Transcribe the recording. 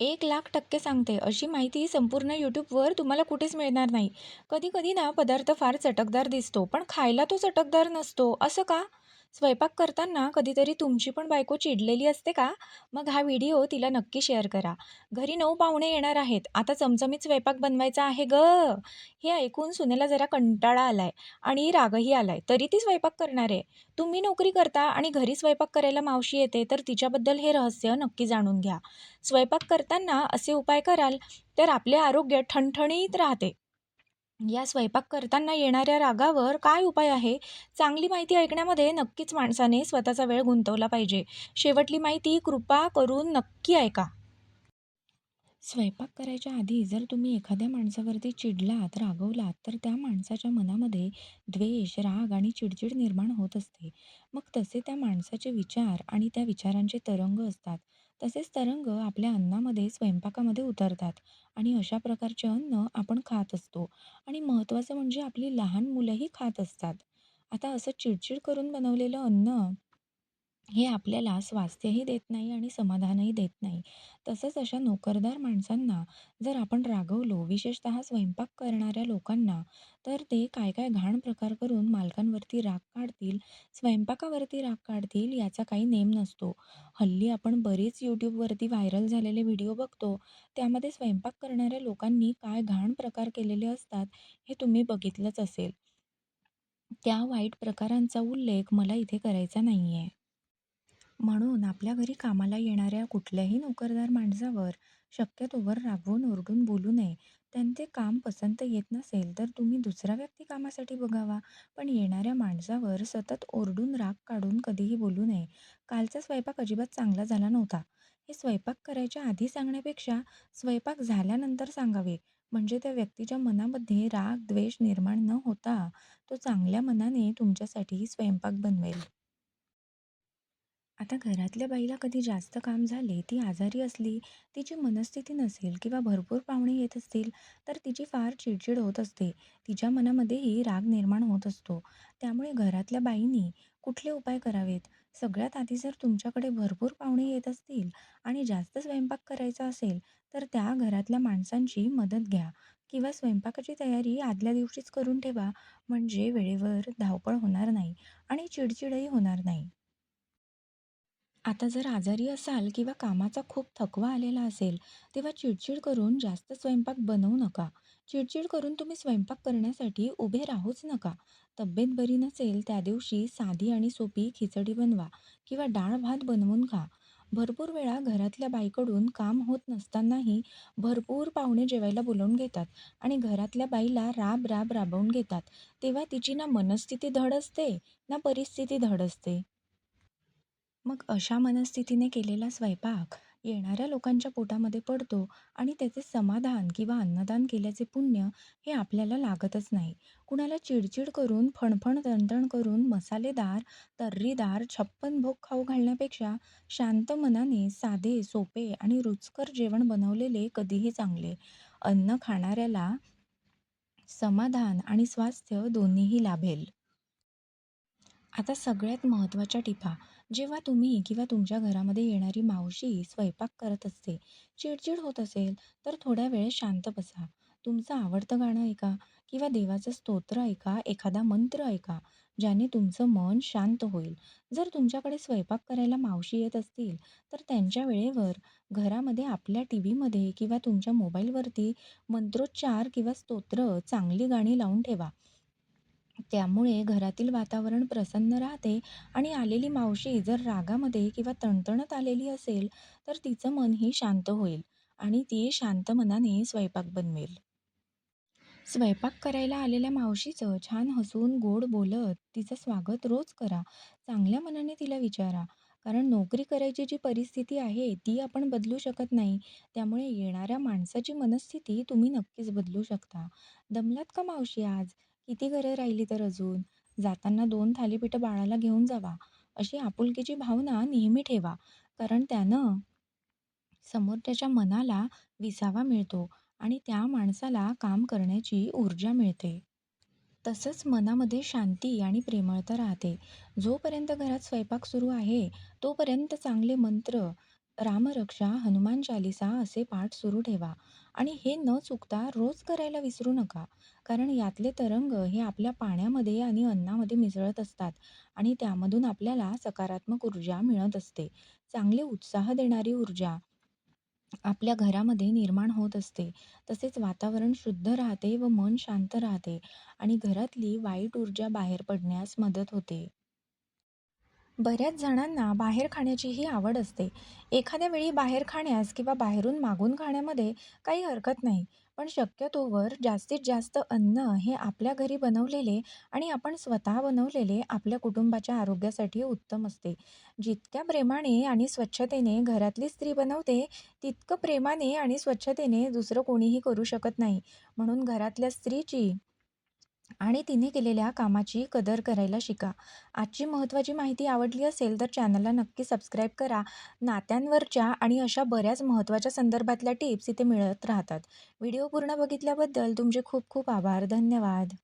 एक लाख टक्के सांगते. अशी माहिती संपूर्ण यूट्यूबवर तुम्हाला कुठेच मिळणार नाही. कधी कधी ना पदार्थ फार चटकदार दिसतो पण खायला तो चटकदार नसतो. असं का? स्वयंपाक करताना कधीतरी तुमची पण बायको चिडलेली असते का? मग हा व्हिडिओ तिला नक्की शेअर करा. घरी नऊ पाहुणे येणार आहेत. आता चमचमीत स्वयंपाक बनवायचा आहे ग. हे ऐकून सुनेला जरा कंटाळा आलाय आणि रागही आलाय. तरी ती स्वयंपाक करणार आहे. तुम्ही नोकरी करता आणि घरी स्वयंपाक करायला मावशी येते तर तिच्याबद्दल हे रहस्य नक्की जाणून घ्या. स्वयंपाक करताना असे उपाय कराल तर आपले आरोग्य ठणठणीत राहते. या स्वयंपाक करताना येणाऱ्या रागावर काय उपाय आहे? चांगली माहिती ऐकण्यामध्ये नक्कीच माणसाने स्वतःचा वेळ गुंतवला पाहिजे. शेवटली माहिती कृपा करून नक्की ऐका. स्वयंपाक करायच्या आधी जर तुम्ही एखाद्या माणसावरती चिडलात रागवलात तर त्या माणसाच्या मनामध्ये द्वेष राग आणि चिडचिड निर्माण होत असते. मग तसे त्या माणसाचे विचार आणि त्या विचारांचे तरंग असतात. तसेच तरंग आपल्या अन्नामध्ये स्वयंपाकामध्ये उतरतात आणि अशा प्रकारचे अन्न आपण खात असतो आणि महत्त्वाचं म्हणजे आपली लहान मुलंही खात असतात. आता असं चिडचिड करून बनवलेलं अन्न हे आपल्याला स्वास्थ्यही देत नाही आणि समाधानही देत नाही. तसंच अशा नोकरदार माणसांना जर आपण रागवलो, विशेषतः स्वयंपाक करणाऱ्या लोकांना, तर ते काय-काय घाण प्रकार करून मालकांवरती राग काढतील, स्वयंपाकावरती राग काढतील याचा काही नेम नसतो. हल्ली आपण बरेच YouTubeवरती व्हायरल झालेले व्हिडिओ बघतो. त्यामध्ये स्वयंपाक करणाऱ्या लोकांनी काय घाण प्रकार केलेले असतात, हे तुम्ही बघितलंच असेल. त्या वाईट प्रकारांचा उल्लेख मला इथे करायचा नाहीये. म्हणून आपल्या घरी कामाला येणाऱ्या कुठल्याही नोकरदार माणसावर शक्यतोवर रागवून ओरडून बोलू नये. त्यांचे काम पसंत येत नसेल तर तुम्ही दुसरा व्यक्ती कामासाठी बघावा. पण येणाऱ्या माणसावर सतत ओरडून राग काढून कधीही बोलू नये. कालचा स्वयंपाक अजिबात चांगला झाला नव्हता. हे स्वयंपाक करायच्या आधी सांगण्यापेक्षा स्वयंपाक झाल्यानंतर सांगावे. म्हणजे त्या व्यक्तीच्या मनामध्ये राग, द्वेष निर्माण न होता तो चांगल्या मनाने तुमच्यासाठी स्वयंपाक बनवेल. आता घरातल्या बाईला कधी जास्त काम झाले, ती आजारी असली, तिची मनस्थिती नसेल किंवा भरपूर पाहुणे येत असतील, तर तिची फार चिडचिड होत असते. तिच्या मनामध्येही राग निर्माण होत असतो. त्यामुळे घरातल्या बाईंनी कुठले उपाय करावेत? सगळ्यात आधी जर तुमच्याकडे भरपूर पाहुणे येत असतील आणि जास्त स्वयंपाक करायचा असेल, तर त्या घरातल्या माणसांची मदत घ्या किंवा स्वयंपाकाची तयारी आदल्या दिवशीच करून ठेवा. म्हणजे वेळेवर धावपळ होणार नाही आणि चिडचिडही होणार नाही. आता जर आजारी असाल किंवा कामाचा खूप थकवा आलेला असेल, तेव्हा चिडचिड करून जास्त स्वयंपाक बनवू नका. चिडचिड करून तुम्ही स्वयंपाक करण्यासाठी उभे राहूच नका. तब्येत बरी नसेल त्या दिवशी साधी आणि सोपी खिचडी बनवा किंवा डाळ-भात बनवून खा. भरपूर वेळा घरातल्या बाईकडून काम होत नसतानाही भरपूर पाहुणे जेवायला बोलावून घेतात आणि घरातल्या बाईला राब-राब राबवून घेतात. तेव्हा तिची ना मनस्थिती धड असते, ना परिस्थिती धड असते. मग अशा मनस्थितीने केलेला स्वयंपाक येणाऱ्या लोकांच्या पोटामध्ये पडतो आणि त्याचे समाधान किंवा अन्नदान केल्याचे पुण्य हे आपल्याला लागतच नाही. कुणाला चिडचिड करून, फणफण तणतण करून मसालेदार, तर्रीदार छप्पन भोग खाऊ घालण्यापेक्षा शांत मनाने साधे, सोपे आणि रुचकर जेवण बनवलेले कधीही चांगले. अन्न खाणाऱ्याला समाधान आणि स्वास्थ्य दोन्हीही लाभेल. आता सगळ्यात महत्त्वाच्या टिपा. जेव्हा तुम्ही किंवा तुमच्या घरामध्ये येणारी मावशी स्वयंपाक करत असते, चिडचिड होत असेल, तर थोड्या वेळ शांत बसा. तुमचं आवडतं गाणं ऐका किंवा देवाचं स्तोत्र ऐका, एखादा मंत्र ऐका, ज्याने तुमचं मन शांत होईल. जर तुमच्याकडे स्वयंपाक करायला मावशी येत असतील, तर त्यांच्या वेळेवर घरामध्ये आपल्या टीव्हीमध्ये किंवा तुमच्या मोबाईलवरती मंत्रोच्चार किंवा स्तोत्र, चांगली गाणी लावून ठेवा. त्यामुळे घरातील वातावरण प्रसन्न राहते आणि आलेली मावशी जर रागामध्ये किंवा तणतणत आलेली असेल, तर तिचं मनही शांत होईल आणि ती शांत मनाने स्वयंपाक बनवेल. स्वयंपाक करायला आलेल्या मावशीचं छान हसून, गोड बोलत तिचं स्वागत रोज करा. चांगल्या मनाने तिला विचारा. कारण नोकरी करायची जी परिस्थिती आहे, ती आपण बदलू शकत नाही. त्यामुळे येणाऱ्या माणसाची मनस्थिती तुम्ही नक्कीच बदलू शकता. "दमलात का मावशी आज? किती घरं राहिली तर अजून? जाताना दोन थालीपीठं बाळाला घेऊन जावा." अशी आपुलकीची भावना नेहमी ठेवा. कारण त्यानं समोरच्याच्या मनाला विसावा मिळतो आणि त्या माणसाला काम करण्याची ऊर्जा मिळते. तसंच मनामध्ये शांती आणि प्रेमळता राहते. जोपर्यंत घरात स्वयंपाक सुरू आहे, तोपर्यंत चांगले मंत्र रामरक्षा, हनुमान चालिसा असे पाठ सुरू ठेवा आणि हे न चुकता रोज करायला विसरू नका. कारण यातले तरंग हे आपल्या पाण्यामध्ये आणि अन्नामध्ये मिसळत असतात आणि त्यामधून आपल्याला सकारात्मक ऊर्जा मिळत असते. चांगले उत्साह देणारी ऊर्जा आपल्या घरामध्ये निर्माण होत असते. तसेच वातावरण शुद्ध राहते व मन शांत राहते आणि घरातली वाईट ऊर्जा बाहेर पडण्यास मदत होते. बऱ्याच जणांना बाहेर खाण्याचीही आवड असते. एखाद्या वेळी बाहेर खाण्यास किंवा बाहेरून मागून खाण्यामध्ये काही हरकत नाही. पण शक्यतोवर जास्तीत जास्त अन्न हे आपल्या घरी बनवलेले आणि आपण स्वतः बनवलेले आपल्या कुटुंबाच्या आरोग्यासाठी उत्तम असते. जितक्या प्रेमाने आणि स्वच्छतेने घरातली स्त्री बनवते, तितकं प्रेमाने आणि स्वच्छतेने दुसरं कोणीही करू शकत नाही. म्हणून घरातल्या स्त्रीची आणि तिने केलेल्या कामाची कदर करायला शिका. आजची महत्त्वाची माहिती आवडली असेल तर चॅनलला नक्की सबस्क्राईब करा. नात्यांवरच्या आणि अशा बऱ्याच महत्त्वाच्या संदर्भातल्या टिप्स इथे मिळत राहतात. व्हिडिओ पूर्ण बघितल्याबद्दल तुमचे खूप खूप आभार. धन्यवाद.